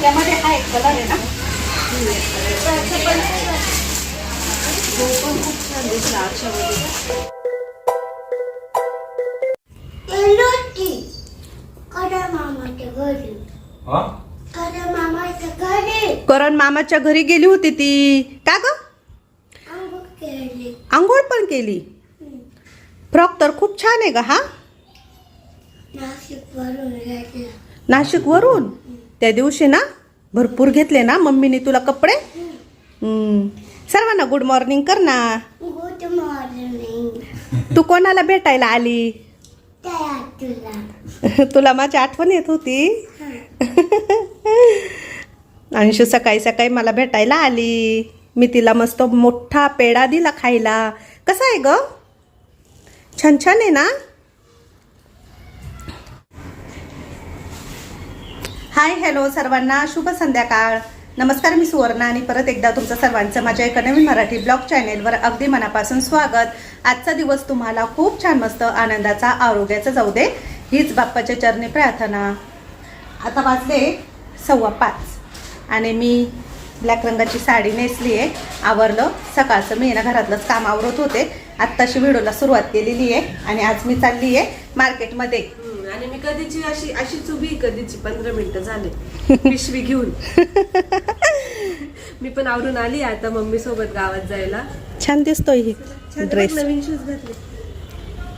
त्यामध्ये हा एक कलर आहे ना. पण खूप छान दिसला आरशामध्ये हा करण मामाच्या घरी गेली होती ती. का ग? आंघोळ पण केली? फ्रॉक तर खूप छान आहे ग हा? नाशिक वरून नाशिक वरून त्या दिवशी ना भरपूर घेतले ना मम्मीने तुला कपडे. सर्वांना गुड मॉर्निंग कर ना. गुड मॉर्निंग तू कोणाला भेटायला आली? तुला माझी आठवण येत होती. अंशू सकाळी सकाळी मला भेटायला आली. मी तिला मस्त मोठा पेढा दिला खायला. कसा आहे ग? छान छान आहे ना? हाय हॅलो सर्वांना. शुभ संध्याकाळ. नमस्कार मी सुवर्णा आणि परत एकदा तुमचं सर्वांचं माझ्या एका नवीन मराठी ब्लॉग चॅनेलवर अगदी मनापासून स्वागत. आजचा दिवस तुम्हाला खूप छान मस्त आनंदाचा आरोग्याचा जाऊ दे हीच बाप्पाच्या चरणी प्रार्थना. आता वाजले सव्वा पाच आणि मी ब्लॅक रंगाची साडी नेसली आहे आवरलं. सकाळचं मी ना घरातलंच काम आवरत होते. आत्ताशी व्हिडिओला सुरुवात केलेली आहे आणि आज मी चालली आहे मार्केटमध्ये. आणि मी कधीची अशी अशीच उभी कधीची पंधरा मिनिटं झाले. पिशवी घेऊन. मी पण आवरून आली आता मम्मी सोबत गावात जायला. छान दिसतोय ही ड्रेस. नवीन शूज घातले.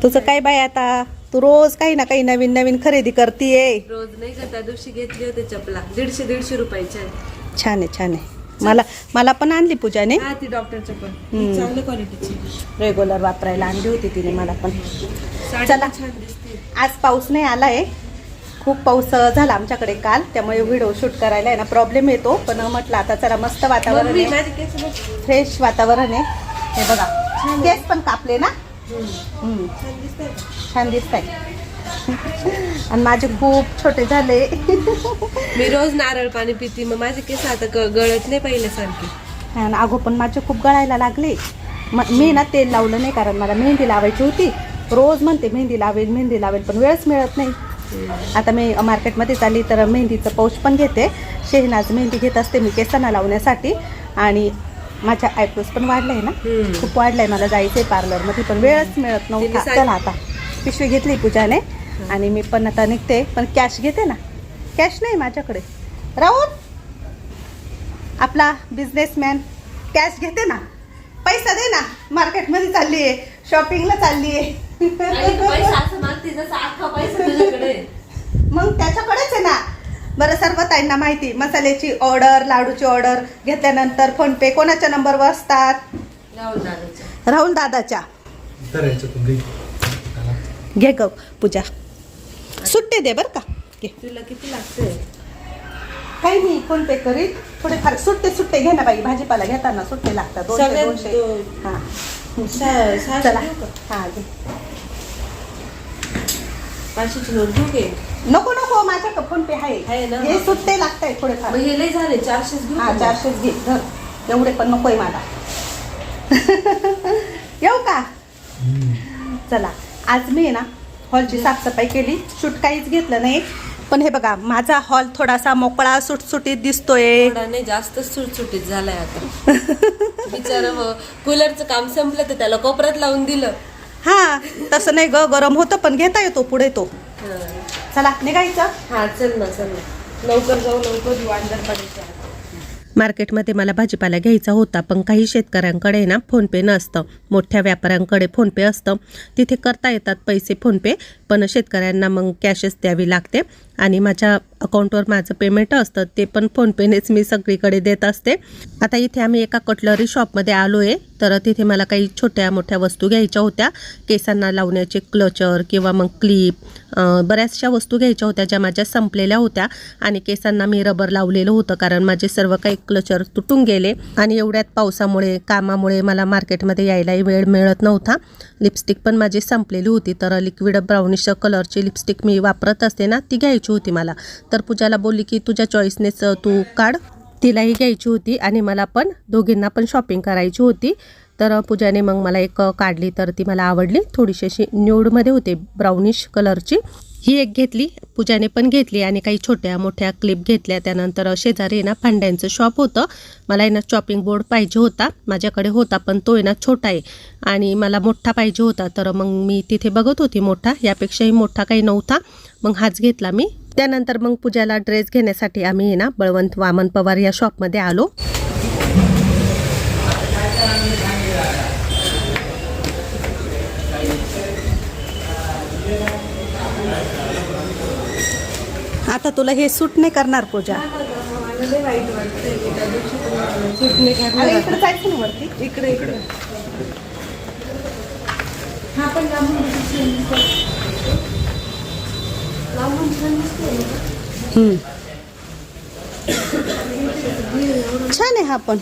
तुझं काय बाय आता? तू रोज काही ना काही नवीन नवीन खरेदी करतीये. रोज नाही का त्या दिवशी घेतली होती चपला. दीडशे दीडशे रुपयाच्या छान आहे छान आहे. मला मला पण आणली पूजाने. हा ती. चांगल्या क्वालिटीची रेग्युलर वापरायला आणली होती तिने मला पण. साडी चला. पण छान दिसते. आज पाऊस नाही आलाय. खूप पाऊस झाला आमच्याकडे काल त्यामुळे व्हिडिओ शूट करायला आहे ना प्रॉब्लेम येतो. पण म्हटलं आता जरा मस्त वातावरण आहे. फ्रेश वातावरण आहे. हे बघा केस पण कापले ना? छान दिसत आहे आणि माझे खूप छोटे झाले. मी रोज नारळ पाणी पिते मग माझे केस आता गळत नाही पहिल्यासारखे. आणि अगो पण माझे खूप गळायला लागले. मी ना तेल लावलं नाही कारण मला मेहंदी लावायची होती. रोज म्हणते मेहंदी लावेल मेहंदी लावेल पण वेळच मिळत नाही. आता मी मार्केटमध्ये चालली तर मेहंदीचं पाऊच पण घेते. शेहनाज मेहंदी घेत असते मी केसांना लावण्यासाठी. आणि माझ्या आयब्रोज पण वाढलाय ना. खूप वाढलाय मला जायचंय पार्लरमध्ये पण वेळच मिळत नव्हता. चला आता पिशवी घेतली पूजाने. आणि मी पण आता निघते. पण कॅश घेते ना. कॅश नाही माझ्याकडे. राहुल आपला बिझनेसमॅन कॅश घेते ना. पैसा दे ना. मार्केटमध्ये चालली आहे शॉपिंगला चालली आहे मग त्याच्याकडेच आहे ना. बरं सर्व ताईंना माहिती. मसाल्याची ऑर्डर लाडूची ऑर्डर घेतल्यानंतर फोन पे कोणाच्या नंबरवर असतात? राहुल दादाच्या. तर याच्यातून घे. घे ग पूजा. सुट्टे दे बरं का. घे. तुला किती लागते काही मी फोन पे करीत. थोडेफार सुट्टे सुट्टे घे ना बाई. भाजीपाला घेताना सुट्टे लागतात. दोनशे सगळ्यात दोनशे. दो- हा. सहा- सहाशे चला. देऊ का? हा घे. पाचशेची नोट घेऊ घे नको नको माझ्याकडे फोन पे आहे. आहे ना? हे सुट्टे लागताय थोडेफार. मग हे लय झाले चारशेच घेऊ हा का? चारशेच घे धर. एवढे पण नकोय मला. येऊ का. चला आज मी आहे ना हॉलची साफसफाई केली. शूट काहीच घेतलं नाही. पण हे बघा माझा हॉल थोडासा मोकळा सुटसुटीत दिसतोय. थोडा नाही जास्त सुटसुटीत झालाय आता. बिचारा कूलरचं काम संपलं तर त्याला कोपऱ्यात लावून दिलं. हा तसं नाही ग गरम होतं पण घेता येतो पुढे तो. चला निघायचं हा चल ना चल ना. लवकर जाऊ लवकर. मार्केटमध्ये मला भाजीपाला घ्यायचा होता पण काही शेतकऱ्यांकडे ना फोनपे नसतं. मोठ्या व्यापाऱ्यांकडे फोनपे असतं. तिथे करता येतात पैसे फोनपे. पण शेतकऱ्यांना मग कॅशच द्यावी लागते. आणि माझ्या अकाउंटवर माझं पेमेंट असतं ते पण फोनपेनेच मी सगळीकडे देत असते. आता इथे आम्ही एका कटलरी शॉपमध्ये आलो आहे तर तिथे मला काही छोट्या मोठ्या वस्तू घ्यायच्या होत्या. केसांना लावण्याचे क्लचर किंवा मग क्लिप बऱ्याचशा वस्तू घ्यायच्या होत्या ज्या माझ्या संपलेल्या होत्या. आणि केसांना मी रबर लावलेलं होतं कारण माझे सर्व काही क्लचर तुटून गेले. आणि एवढ्यात पावसामुळे कामामुळे मला मार्केटमध्ये यायलाही वेळ मिळत नव्हता. लिपस्टिक पण माझी संपलेली होती तर लिक्विड ब्राउनिश कलरची लिपस्टिक मी वापरत असते ना ती घ्यायची होती मला. तर पूजाला बोलली की तुझ्या चॉईसनेच तू काढ. तिलाही घ्यायची होती आणि मला पण दोघींना पण शॉपिंग करायची होती. तर पूजाने मग मला एक काढली तर ती मला आवडली. थोडीशी अशी न्यूडमध्ये होते ब्राउनिश कलरची ही एक घेतली पूजाने पण घेतली आणि काही छोट्या मोठ्या क्लिप घेतल्या. त्यानंतर शेजारी आहे ना भांड्यांचं शॉप होतं. मला आहे ना चॉपिंग बोर्ड पाहिजे होता. माझ्याकडे होता पण तो आहे ना छोटा आहे. आणि मला मोठा पाहिजे होता. तर मग मी तिथे बघत होती मोठा. यापेक्षाही मोठा काही नव्हता. मग हाच घेतला मी. त्यानंतर मग पूजाला ड्रेस घेण्यासाठी आम्ही ना बळवंत वामन पवार या शॉपमध्ये आलो. आता तुला हे सूट नाही करणार पूजा. इकडे छान आहे हा पण.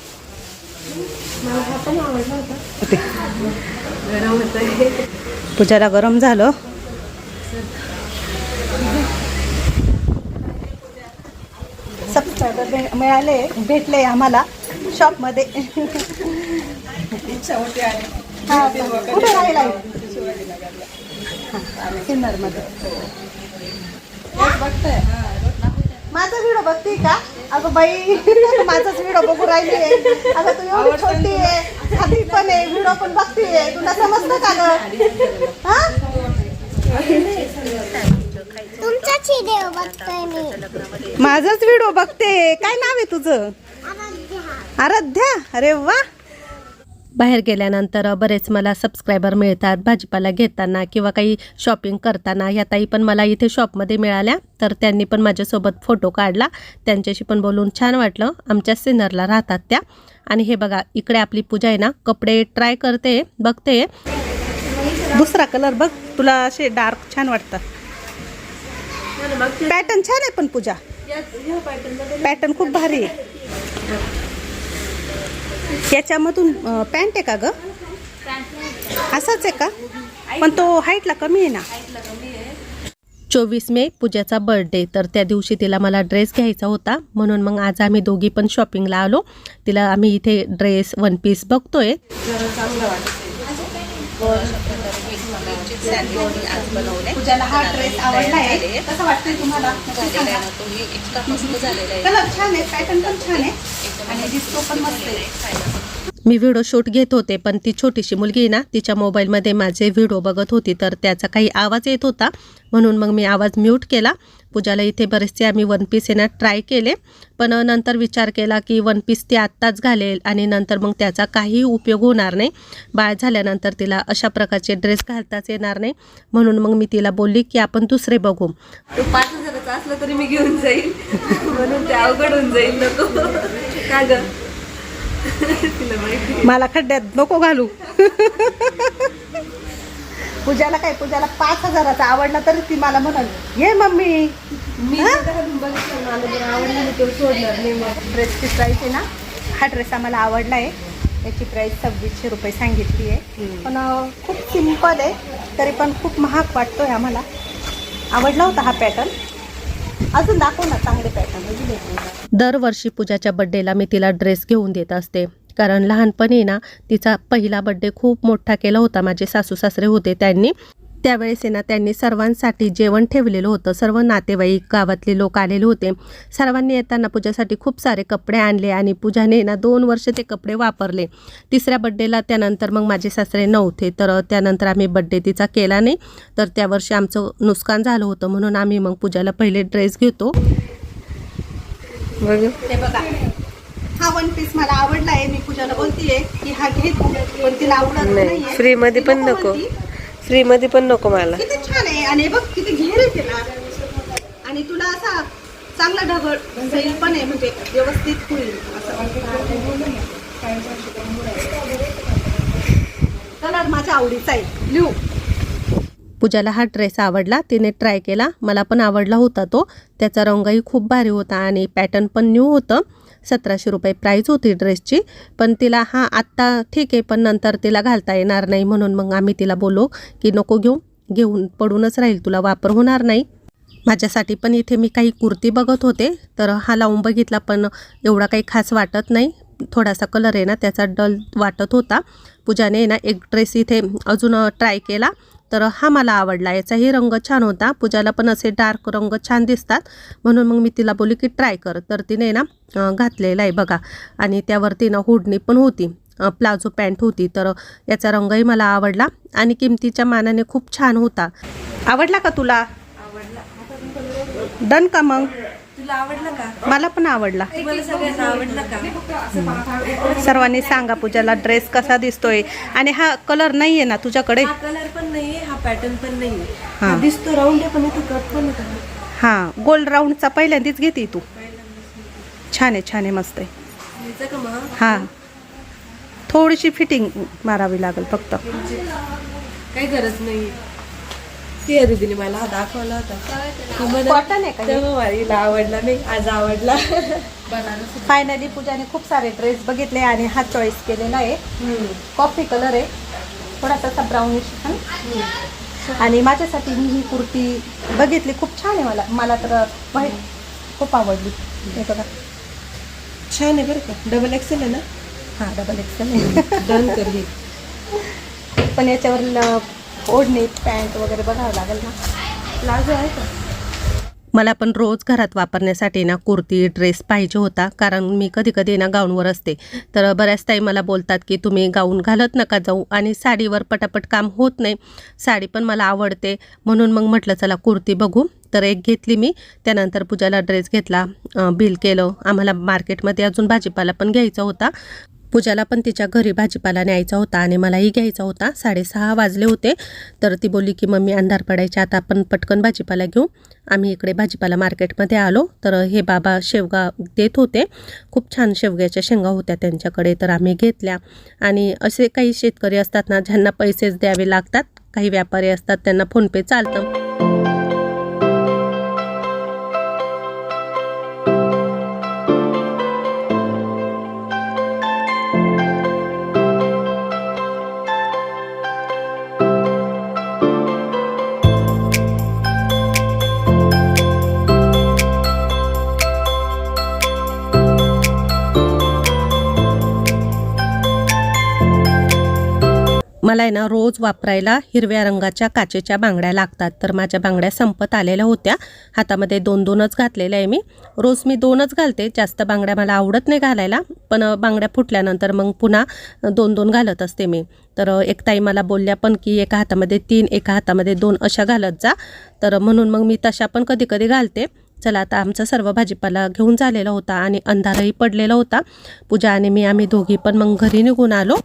पूजाला गरम झालं. सबस्क्रायबर भे- मिळाले भेटले आम्हाला शॉपमध्ये हा, कुठे राहिला सिन्नरमध्ये. माझा व्हिडिओ बघते का? अगं बाई माझाच व्हिडिओ बघू राहिली आहे. अगं तू एवढी छोटी आहे. खाती पण आहे व्हिडिओ पण बघते तुला समजतं का ग? हा? तुमचाच व्हिडिओ बघतोय मी. माझाच व्हिडिओ बघते. काय नाव आहे तुझं? आराध्या. आराध्या? अरे वा. बाहेर गेल्यानंतर बरेच मला सबस्क्रायबर मिळतात भाजीपाला घेताना किंवा काही शॉपिंग करताना. ह्या ताई पण मला इथे शॉपमध्ये मिळाल्या. तर त्यांनी पण माझ्यासोबत फोटो काढला. त्यांच्याशी पण बोलून छान वाटलं. आमच्या सिन्नरला राहतात त्या. आणि हे बघा इकडे आपली पूजा आहे ना. कपडे ट्राय करते बघते. दुसरा कलर बघ. तुला असे डार्क छान वाटतात. पॅटर्न छान आहे पण पूजा. पॅटर्न खूप भारी आहे. याच्यामधून पॅन्ट आहे का ग? असाच आहे का? पण तो हाईटला कमी आहे ना. चोवीस मे पूजाचा बर्थडे तर त्या दिवशी तिला मला ड्रेस घ्यायचा होता. म्हणून मग आज आम्ही दोघी पण शॉपिंगला आलो. तिला आम्ही इथे ड्रेस वन पीस बघतोय. पूजाला हा ड्रेस आवडला आहे कसं वाटतंय तुम्हाला? कलर छान आहे पॅटर्न पण छान आहे. आणि डिस्को पण मस्त आहे. मी व्हिडिओ शूट घेत होते पण ती छोटीशी मुलगी ना तिच्या मोबाईलमध्ये माझे व्हिडिओ बघत होती तर त्याचा काही आवाज येत होता. म्हणून मग मी आवाज म्यूट केला. पूजाला इथे बरेचसे आम्ही वन पीस आहे ना ट्राय केले. पण नंतर विचार केला की वन पीस ती आत्ताच घालेल आणि नंतर मग त्याचा काही उपयोग होणार नाही. बाळ झाल्यानंतर तिला अशा प्रकारचे ड्रेस घालताच येणार नाही. म्हणून मग मी तिला बोलली की आपण दुसरे बघू. तो पाच हजाराचा असला तरी मी घेऊन जाईल. म्हणून ते अवघड होऊन जाईल नको. का ग? मला खड्ड्यात नको घालू. पूजाला काय पूजाला पाच हजाराचा आवडला तरी ती मला म्हणाल ये मम्मी. मी ड्रेसची प्राईस आहे ना हा ड्रेस आम्हाला आवडला आहे. याची प्राईस सव्वीसशे रुपये सांगितली आहे. पण खूप सिंपल आहे तरी पण खूप महाग वाटतोय आम्हाला. आवडला होता हा पॅटर्न अजून दाखव ना चांगले पॅटर्न दरवर्षी पूजाच्या बड्डेला मी तिला ड्रेस घेऊन देत असते. कारण लहानपणी ना तिचा पहिला बड्डे खूप मोठा केला होता. माझे सासू सासरे होते त्यांनी. त्यावेळेस आहे ना त्यांनी सर्वांसाठी जेवण ठेवलेलं होतं. सर्व नातेवाईक गावातले लोक आलेले होते. सर्वांनी येताना पूजासाठी खूप सारे कपडे आणले आणि पूजाने ना दोन वर्ष ते कपडे वापरले. तिसऱ्या बड्डेला त्यानंतर मग माझे सासरे नव्हते. तर त्यानंतर आम्ही बड्डे तिचा केला नाही. तर त्या वर्षी आमचं नुकसान झालं होतं. म्हणून आम्ही मग पूजाला पहिले ड्रेस घेतो. हे बघा. हा वन पीस मला आवडला आहे मी पूजाला बोलतीये की हा घे तू पण तिला आवडत नाही फ्री मध्ये पण नको फ्री मध्ये पण नको मला. किती छान आहे आणि बघ किती घेर आहे तिला. आणि तुला असा चांगला ढगळ सैल पण आहे म्हणजे व्यवस्थित होईल कलर माझ्या आवडीचा आहे लिहू पूजाला हा ड्रेस आवडला तिने ट्राय केला. मला पण आवडला होता तो. त्याचा रंगही खूप भारी होता आणि पॅटर्न पण न्यू होतं. सतराशे रुपये प्राईज होती ड्रेसची पण तिला हा आत्ता ठीक आहे पण नंतर तिला घालता येणार नाही. म्हणून मग आम्ही तिला बोलो की नको घेऊ घेऊन पडूनच राहील तुला वापर होणार नाही. माझ्यासाठी पण इथे मी काही कुर्ती बघत होते तर हा लावून बघितला पण एवढा काही खास वाटत नाही. थोडासा कलर आहे ना त्याचा डल वाटत होता. पूजाने ना एक ड्रेस इथे अजून ट्राय केला. तर हा मला आवडला. याचाही रंग छान होता. पूजाला पण असे डार्क रंग छान दिसतात. म्हणून मग मी तिला बोलली की ट्राय कर. तर तिने ना घातलेला आहे बघा. आणि त्यावरती ना हुडणी पण होती. प्लाझो पॅन्ट होती. तर याचा रंगही मला आवडला आणि किमतीच्या मानाने खूप छान होता. आवडला का तुला? आवडला. डन का मग? तुला आवडला का? मला पण आवडला. तुम्हाला सगळ्यांना आवडला का? सर्वांनी सांगा पूजाला ड्रेस कसा दिसतोय. आणि हा कलर नाहीये ना तुझ्याकडे? हा कलर पण नाहीये हा पॅटर्न पण नाहीये. हा. हा दिसतो राऊंड आहे पण इथे कट पण होता हा गोल्ड राऊंडचा पहिल्यांदाच घेते तू. छान आहे छान आहे मस्त आहे. घ्यायचं का मग? हा. थोडीशी फिटिंग मारावी लागेल फक्त. काही गरज नाही ती दीदीने मला दाखवला होता. Cotton आहे का आवडला नाही आज आवडला. फायनली पूजाने खूप सारे ड्रेस बघितले आणि हा चॉईस केलेला आहे. कॉफी कलर आहे. थोडासा असा ब्राउनिश आणि माझ्यासाठी मी ही कुर्ती बघितली खूप छान आहे मला. मला तर व्हाईट खूप आवडली. हे बघा. छान आहे बरं का. डबल एक्सेल आहे ना? हां डबल एक्सेल आहे. पण याच्यावर ओढणी पॅन्ट वगैरे बघावं लागेल ना. प्लाझो आहे का? मला पण रोज घरात वापरण्यासाठी ना कुर्ती ड्रेस पाहिजे होता. कारण मी कधी कधी ना गाऊनवर असते. तर बऱ्याच ताई मला बोलतात की तुम्ही गाऊन घालत नका जाऊ. आणि साडीवर पटापट काम होत नाही. साडी पण मला आवडते. म्हणून मग म्हटलं चला कुर्ती बघू. तर एक घेतली मी. त्यानंतर पूजाला ड्रेस घेतला बिल केलं. आम्हाला मार्केटमध्ये अजून भाजीपाला पण घ्यायचा होता. पूजाला पण तिच्या घरी भाजीपाला न्यायचा होता आणि मलाही घ्यायचा होता. साडेसहा वाजले होते. तर ती बोलली की मम्मी अंधार पडायच्या आता आपण पटकन भाजीपाला घेऊ. आम्ही इकडे भाजीपाला मार्केटमध्ये आलो. तर हे बाबा शेवगा देत होते. खूप छान शेवग्याच्या शेंगा होत्या त्यांच्याकडे. तर आम्ही घेतल्या. आणि असे काही शेतकरी असतात ना ज्यांना पैसेच द्यावे लागतात काही व्यापारी असतात त्यांना फोनपे चालतं. मला आहे ना रोज वापरायला हिरव्या रंगाच्या काचेच्या बांगड्या लागतात. तर माझ्या बांगड्या संपत आलेल्या होत्या. हातामध्ये दोन दोनच घातलेल्या आहे मी. रोज मी दोनच घालते. जास्त बांगड्या मला आवडत नाही घालायला. पण बांगड्या फुटल्यानंतर मग पुन्हा दोन दोन घालत असते मी. तर एक ताई मला बोलल्या पण की एका हातामध्ये तीन एका हातामध्ये दोन अशा घालत जा. तर म्हणून मग मी तशा पण कधी कधी घालते. चला आता आमचा सर्व भाजीपाला घेऊन झालेला होता आणि अंधारही पडलेला होता. पूजा आणि मी आम्ही दोघी पण मग घरी निघून आलो.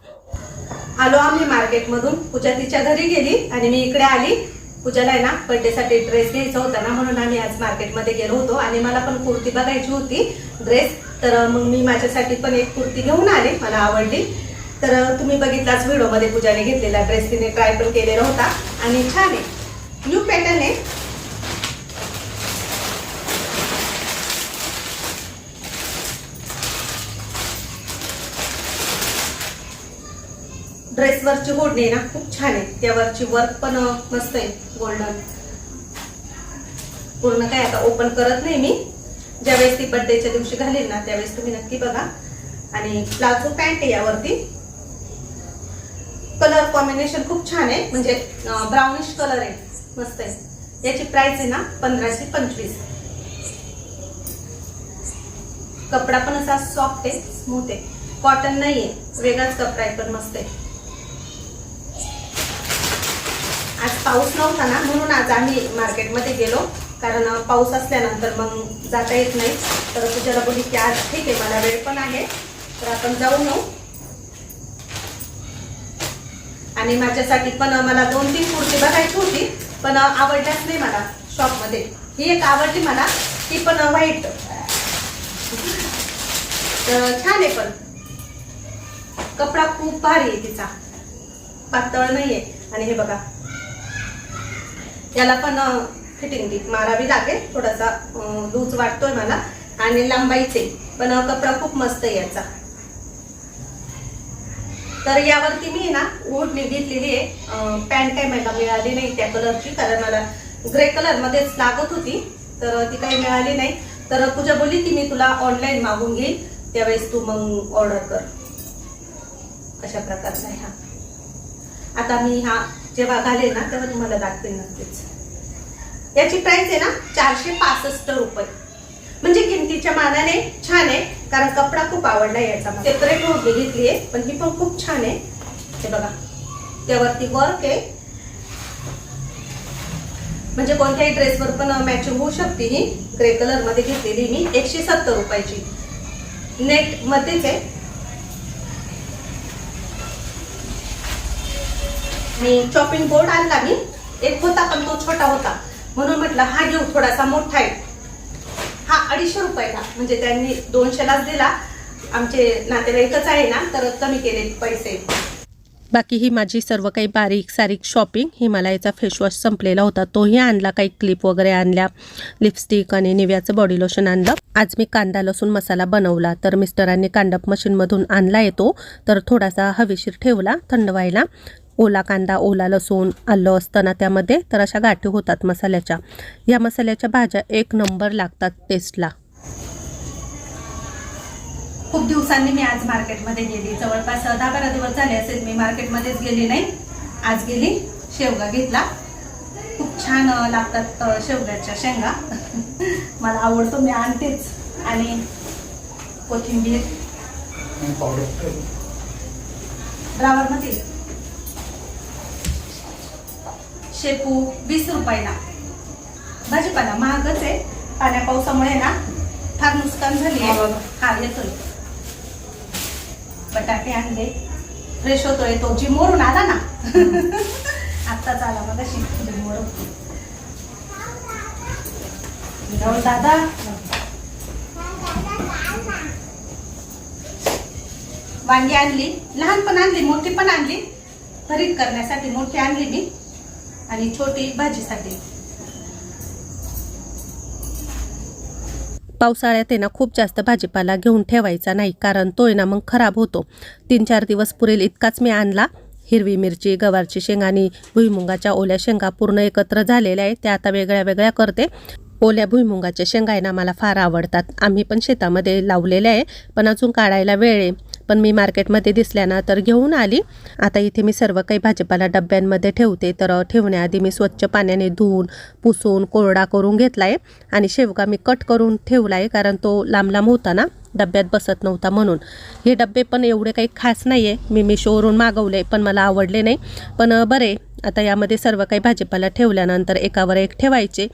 आलो आम्ही मार्केटमधून. पूजा तिच्या घरी गेली आणि मी इकडे आली. पूजाला आहे ना बर्थडेसाठी ड्रेस घ्यायचा होता ना म्हणून आम्ही आज मार्केटमध्ये गेलो होतो. आणि मला पण कुर्ती बघायची होती ड्रेस तर मग मी माझ्यासाठी पण एक कुर्ती घेऊन आले मला आवडली. तर तुम्ही बघितलाच व्हिडिओमध्ये पूजाने घेतलेला ड्रेस तिने ट्राय पण केलेला होता. आणि छान आहे. न्यू पॅटर्न आहे. ड्रेसवरची ओढणी आहे ना खूप छान आहे. त्यावरची वर्क पण मस्त आहे. गोल्डन पूर्ण काय आता ओपन करत नाही मी. ज्यावेळेस ती बर्थडेच्या दिवशी घालेल ना त्यावेळेस तुम्ही नक्की बघा. आणि प्लाझो पॅन्ट आहे यावरती. कलर कॉम्बिनेशन खूप छान आहे. म्हणजे ब्राउनिश कलर आहे. मस्त आहे. याची प्राइस आहे ना पंधराशे पंचवीस. कपडा पण असा सॉफ्ट आहे स्मूथ आहे. कॉटन नाहीये. वेगळाच कपडा आहे पण मस्त आहे आज पाऊस नव्हता ना म्हणून आज आम्ही मार्केटमध्ये गेलो. कारण पाऊस असल्यानंतर मग जाता येत नाही. तर तुझ्याला बोलली की आज ठीक आहे मला वेळ पण आहे. तर आपण जाऊन येऊ. आणि माझ्यासाठी पण मला दोन तीन कुर्ती बघायची होती पण आवडल्याच नाही मला शॉपमध्ये. ही एक आवडली मला ती पण व्हाईट तर छान आहे पण. कपडा खूप भारी आहे तिचा. पातळ नाही आहे आणि हे बघा याला पण फिटिंग टीप मारावी लागेल. थोडासा लूज वाटतोय मला. आणि लांबाईचे पण कपडा खूप मस्त आहे याचा. तर यावरती मी ना ओढणी घेतलेली आहे. पॅन्ट काही मला मिळाली नाही त्या कलरची कारण मला ग्रे कलर मध्येच लागत होती. तर ती काही मिळाली नाही. तर पूजा बोलली की मी तुला ऑनलाईन मागून घेईल. त्यावेळेस तू मग ऑर्डर कर. अशा प्रकारचा आहे हा. आता मी हा जेव्हा घालेल ना तेव्हा तुम्हाला दाखवेल नक्कीच. याची प्राइस आहे ना चारशे पासष्ट रुपये. म्हणजे किमतीच्या मानाने छान आहे कारण कपडा खूप आवडला याचा सेपरेट होती घेतली आहे पण ही पण खूप छान आहे. हे बघा त्यावरती वर्क आहे. म्हणजे कोणत्याही ड्रेसवर पण मॅचिंग होऊ शकते ही. ग्रे कलरमध्ये घेतलेली मी एकशे सत्तर रुपयाची. नेट मध्येच आहे. मी चॉपिंग बोर्ड आणला मी. एक होता पण तो छोटा होता. म्हणून म्हटलं हा घेऊ थोडासा मोठा आहे. हा अडीचशे रुपयाला म्हणजे त्यांनी दोनशेलाच दिला. आमचे नातेवाईकच आहे ना तर कमी केले पैसे. बाकी ही माझी सर्व काही बारीक सारीक शॉपिंग ही मला याचा फेसवॉश संपलेला होता. तोही आणला काही क्लिप वगैरे आणल्या. लिपस्टिक आणि निव्याचं बॉडी लोशन आणलं. आज मी कांदा लसूण मसाला बनवला. तर मिस्टरांनी कांडप मशीनमधून आणला येतो तर थोडासा हवेशीर ठेवला थंड व्हायला ओला कांदा ओला लसूण आलं असतं ना त्यामध्ये तर अशा गाठी होतात मसाल्याच्या. या मसाल्याच्या भाज्या एक नंबर लागतात टेस्टला खूप दिवसांनी मी आज मार्केटमध्ये गेली. जवळपास दहा बारा दिवस झाले असेल मी मार्केटमध्येच गेली नाही. आज गेली शेवगा घेतला. खूप छान लागतात शेवग्याच्या शेंगा. मला आवडतो मी आणतेच. आणि कोथिंबीर. पावडर शेपू वीस रुपयाला. भाजीपाला महागच आहे. पाण्या पावसामुळे ना फार नुकसान झाली आहे. हा येतोय. बटाटे आणले. फ्रेश होतोय तो. जिमवरून आला ना. आत्ताच आला मग अशी जिमवरून राहुल दादा. वांगी आणली. लहान पण आणली मोठी पण आणली. भरीत करण्यासाठी मोठी आणली मी. आणि छोटी भाजीसाठी. पावसाळ्यात आहे ना खूप जास्त भाजीपाला घेऊन ठेवायचा नाही कारण तो आहे ना मग खराब होतो. तीन चार दिवस पुरेल इतकाच मी आणला. हिरवी मिरची गवारची शेंगा आणि भुईमुगाच्या ओल्या शेंगा पूर्ण एकत्र झालेल्या आहे त्या आता वेगळ्या वेगळ्या करते. ओल्या भुईमुगाच्या शेंगा आहे ना मला फार आवडतात. आम्ही पण शेतामध्ये लावलेल्या आहे पण अजून काढायला वेळ आहे. पण मी मार्केटमध्ये दिसल्या ना तर घेऊन आली. आता इथे मी सर्व काही भाजीपाला डब्यांमध्ये ठेवते. तर ठेवण्याआधी मी स्वच्छ पाण्याने धुवून पुसून कोरडा करून घेतला आहे आणि शेवगा मी कट करून ठेवला आहे कारण तो लांब लांब होता ना डब्यात बसत नव्हता म्हणून. हे डबे पण एवढे काही खास नाही आहे मी मिशोवरून मागवले पण मला आवडले नाही. पण बरे आता यामध्ये सर्व काही भाजीपाला ठेवल्यानंतर एकावर एक ठेवायचे.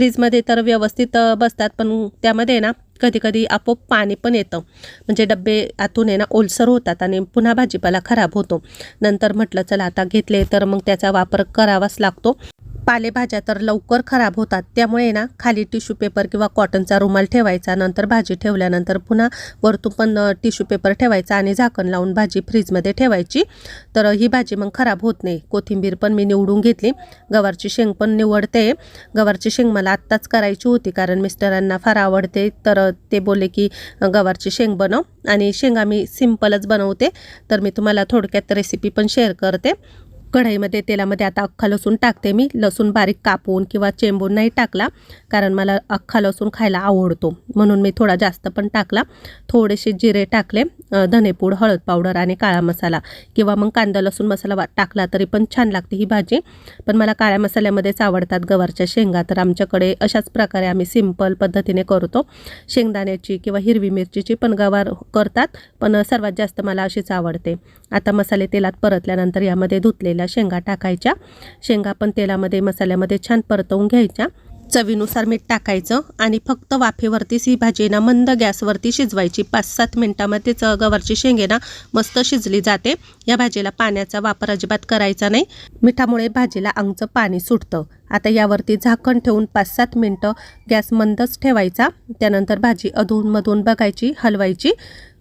फ्रीजमध्ये तर व्यवस्थित बसतात पण त्यामध्ये ना कधी कधी आपोआप पाणी पण येतं. म्हणजे डबे आतून आहे ना ओलसर होतात आणि पुन्हा भाजीपाला खराब होतो. नंतर म्हटलं चला आता घेतले तर मग त्याचा वापर करावाच लागतो. पालेभाज्या तर लवकर खराब होतात. त्यामुळे ना खाली टिश्यू पेपर किंवा कॉटनचा रुमाल ठेवायचा नंतर भाजी ठेवल्यानंतर पुन्हा वरतून पण टिश्यू पेपर ठेवायचा आणि झाकण लावून भाजी फ्रीजमध्ये ठेवायची. तर ही भाजी मग खराब होत नाही. कोथिंबीर पण मी निवडून घेतली. गवारची शेंग पण निवडते. गवारची शेंग मला आत्ताच करायची होती कारण मिस्टरांना फार आवडते. तर ते बोलले की गवारची शेंग बनव. आणि शेंगा मी सिम्पलच बनवते. तर मी तुम्हाला थोडक्यात रेसिपी पण शेअर करते. कढईमध्ये तेलामध्ये आता अख्खा लसूण टाकते मी. लसूण बारीक कापून किंवा चेंबून नाही टाकला कारण मला अख्खा लसूण खायला आवडतो. म्हणून मी थोडा जास्त पण टाकला. थोडेसे जिरे टाकले धनेपूड हळद पावडर आणि काळा मसाला किंवा मग कांदा लसूण मसाला टाकला तरी पण छान लागते ही भाजी. पण मला काळ्या मसाल्यामध्येच आवडतात गवारच्या शेंगा. तर आमच्याकडे अशाच प्रकारे आम्ही सिंपल पद्धतीने करतो. शेंगदाण्याची किंवा हिरवी मिरचीची पण गवार करतात पण सर्वात जास्त मला अशीच आवडते. आता मसाले तेलात परतल्यानंतर यामध्ये धुतलेले धुतलेल्या शेंगा टाकायच्या. शेंगा पण तेलामध्ये मसाल्यामध्ये छान परतवून घ्यायच्या. चवीनुसार मीठ टाकायचं आणि फक्त वाफेवरतीच ही भाजी ना मंद गॅसवरती शिजवायची. पाच सात मिनटामध्येच गवारची शेंगे ना मस्त शिजली जाते. या भाजीला पाण्याचा वापर अजिबात करायचा नाही. मिठामुळे भाजीला अंगचं पाणी सुटतं. आता यावरती झाकण ठेवून पाच सात मिनटं गॅस मंदच ठेवायचा. त्यानंतर भाजी अधूनमधून बघायची हलवायची.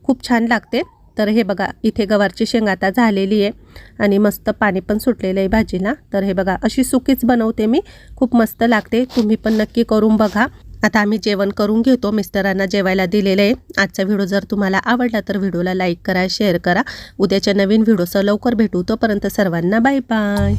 खूप छान लागते. तर हे बघा इथे गवारची शेंग आता झालेली आहे आणि मस्त पाणी पण सुटलेलं आहे भाजीला. तर हे बघा अशी सुकीच बनवते मी. खूप मस्त लागते. तुम्ही पण नक्की करून बघा. आता आम्ही जेवण करून घेतो. मिस्टरांना जेवायला दिलेलं आहे. आजचा व्हिडिओ जर तुम्हाला आवडला तर व्हिडिओला लाईक करा शेअर करा. उद्याच्या नवीन व्हिडिओसह लवकर भेटू. तोपर्यंत सर्वांना बाय बाय